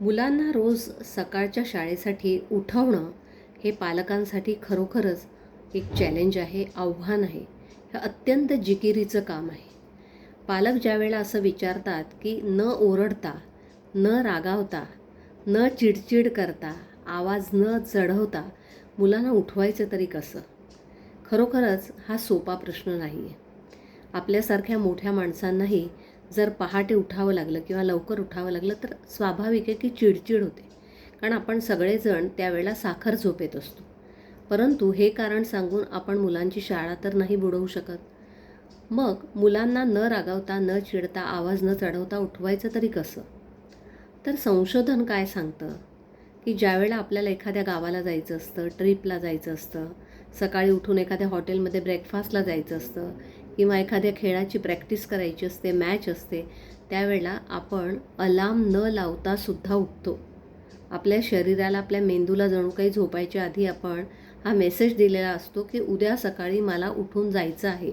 मुलांना रोज सकाळच्या शाळेसाठी उठवणं हे पालकांसाठी खरोखरच एक चॅलेंज आहे आव्हान आहे. हे अत्यंत जिकिरीचं काम आहे. पालक ज्यावेळेला असं विचारतात की न ओरडता न रागावता न चिडचिड करता आवाज न चढवता मुलांना उठवायचं तरी कसं? खरोखरच हा सोपा प्रश्न नाही आहे आपल्यासारख्या मोठ्या माणसांनाही जर पहाटे उठावं लागलं किंवा लवकर उठावं लागलं तर स्वाभाविक आहे की चिडचिड होते. कारण आपण सगळेजण त्यावेळेला साखर झोपेत असतो. परंतु हे कारण सांगून आपण मुलांची शाळा तर नाही बुडवू शकत. मग मुलांना न रागावता न चिडता आवाज न चढवता उठवायचं तरी कसं? तर संशोधन काय सांगतं? की ज्यावेळेला आपल्याला एखाद्या गावाला जायचं असतं ट्रिपला जायचं असतं सकाळी उठून एखाद्या हॉटेलमध्ये ब्रेकफास्टला जायचं असतं किंवा एखाद्या खेळाची प्रॅक्टिस करायची असते मॅच असते त्यावेळेला आपण अलार्म न लावता सुद्धा उठतो. आपल्या शरीराला आपल्या मेंदूला जणू काही झोपायच्या आधी आपण हा मेसेज दिलेला असतो की उद्या सकाळी मला उठून जायचं आहे.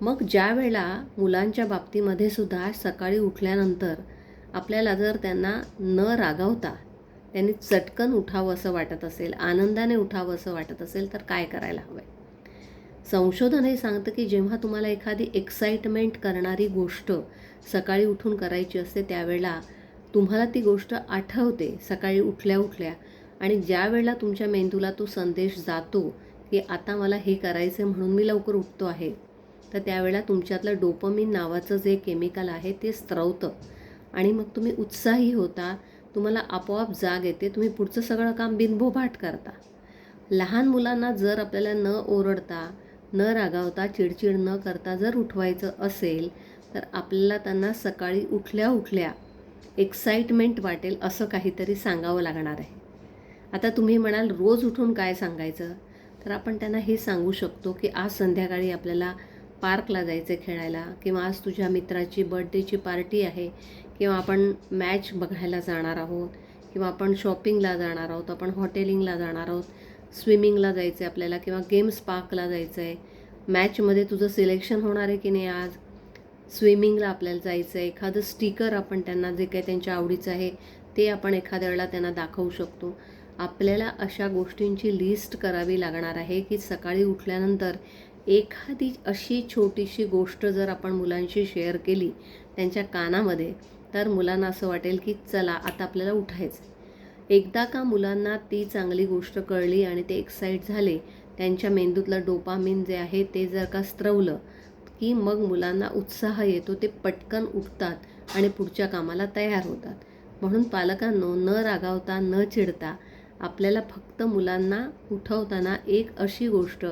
मग ज्या वेळेला मुलांच्या बाबतीमध्ये सुद्धा सकाळी उठल्यानंतर आपल्याला जर त्यांना न रागावता त्यांनी चटकन उठावं असं वाटत असेल आनंदाने उठावं असं वाटत असेल तर काय करायला हवं आहे संशोधन हे सांगतं की जेव्हा तुम्हाला एखादी एक्साइटमेंट करणारी गोष्ट सकाळी उठून करायची असते त्यावेळेला तुम्हाला ती गोष्ट आठवते सकाळी उठल्या उठल्या. आणि ज्या वेळेला तुमच्या मेंदूला तो संदेश जातो की आता मला हे करायचं म्हणून मी लवकर उठतो आहे तर त्यावेळेला तुमच्यातलं डोपमिन नावाचं जे केमिकल आहे ते स्त्रवतं. आणि मग तुम्ही उत्साही होता तुम्हाला आपोआप जाग येते तुम्ही पुढचं सगळं काम बिनभोभाट करता. लहान मुलांना जर आपल्याला न ओरडता न रागावता चिडचिड न करता जर उठवायचं असेल तर आपल्याला त्यांना सकाळी उठल्या उठल्या एक्साइटमेंट वाटेल असं काहीतरी सांगावं लागणार आहे. आता तुम्ही म्हणाल रोज उठून काय सांगायचं? तर आपण त्यांना हे सांगू शकतो की आज संध्याकाळी आपल्याला पार्कला जायचं खेळायला किंवा आज तुझ्या मित्राची बर्थडेची पार्टी आहे किंवा आपण मॅच बघायला जाणार आहोत किंवा आपण शॉपिंगला जाणार आहोत आपण हॉटेलिंगला जाणार आहोत स्विमिंगला जायचं आहे आपल्याला किंवा गेम्स पार्कला जायचं आहे मॅचमध्ये तुझं सिलेक्शन होणार आहे की नाही आज? स्विमिंगला आपल्याला जायचं आहे एखादं स्टिकर आपण त्यांना जे काही त्यांच्या आवडीचं आहे ते आपण एखाद्या वेळेला त्यांना दाखवू शकतो. आपल्याला अशा गोष्टींची लिस्ट करावी लागणार आहे की सकाळी उठल्यानंतर एखादी अशी छोटीशी गोष्ट जर आपण मुलांशी शेअर केली त्यांच्या कानामध्ये तर मुलांना असं वाटेल की चला आता आपल्याला उठायचं एकदा का मुलांना ती चांगली गोष्ट कळली आणि ते एक्साईट झाले त्यांच्या मेंदूतलं डोपामिन जे आहे ते जर का स्त्रवलं की मग मुलांना उत्साह येतो ते पटकन उठतात आणि पुढच्या कामाला तयार होतात. म्हणून पालकांनो न रागावता न चिडता आपल्याला फक्त मुलांना उठवताना एक अशी गोष्ट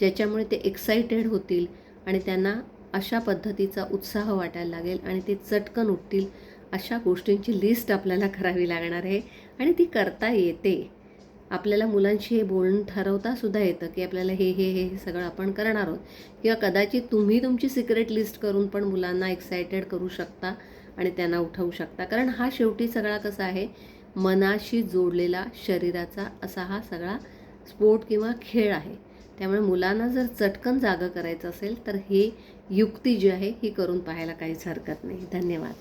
ज्याच्यामुळे ते एक्साइटेड होतील आणि त्यांना अशा पद्धतीचा उत्साह वाटायला लागेल आणि ते चटकन उठतील अशा गोष्टींची लिस्ट आपल्याला करावी लागणार आहे. आणि ती करता येते. आपल्याला मुलांशी हे बोलून ठरवता सुद्धा येतं की आपल्याला हे हे हे हे सगळं आपण करणार आहोत. किंवा कदाचित तुम्ही तुमची सिक्रेट लिस्ट करून पण मुलांना एक्सायटेड करू शकता आणि त्यांना उठवू शकता. कारण हा शेवटी सगळा कसा आहे? मनाशी जोडलेला शरीराचा असा हा सगळा स्पोर्ट किंवा खेळ आहे. त्यामुळे मुलांना जर चटकन जागं करायचं असेल तर हे युक्ती जी आहे ही करून पाहायला काहीच हरकत नाही. धन्यवाद.